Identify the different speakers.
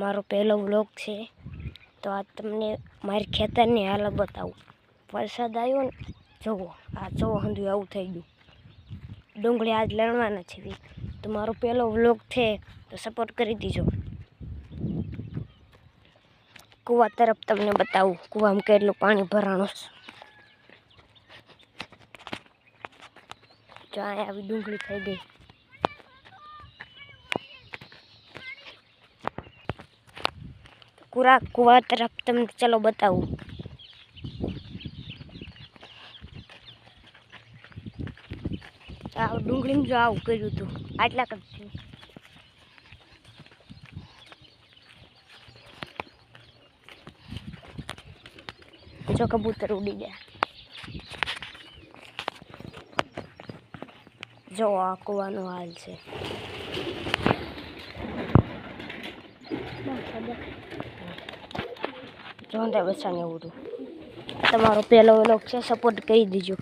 Speaker 1: મારો પહેલો વ્લોગ છે, તો આ તમને મારી ખેતરની હાલત બતાવું. વરસાદ આવ્યો ને જુઓ આ જુઓ હંધું આવું થઈ ગયું. ડુંગળી આજ લણવાના છે. તો મારો પહેલો વ્લોગ છે, તો સપોર્ટ કરી દીજો. કૂવા તરફ તમને બતાવું, કૂવામાં કેટલું પાણી ભરાણું જો અહીંયા આવી ડુંગળી થઈ ગઈ. કુરા કુવા તરફ તમને ચલો બતાવું. આવું ડુંગળીમાં જો આવું કર્યું હતું. આટલા કરતી જો કબૂતર ઉડી ગયા. જો આ કૂવાનો હાલ છે. જોંધા બસાને એવું તમારો પહેલો વ્લોગ છે સપોર્ટ કરી દીજો.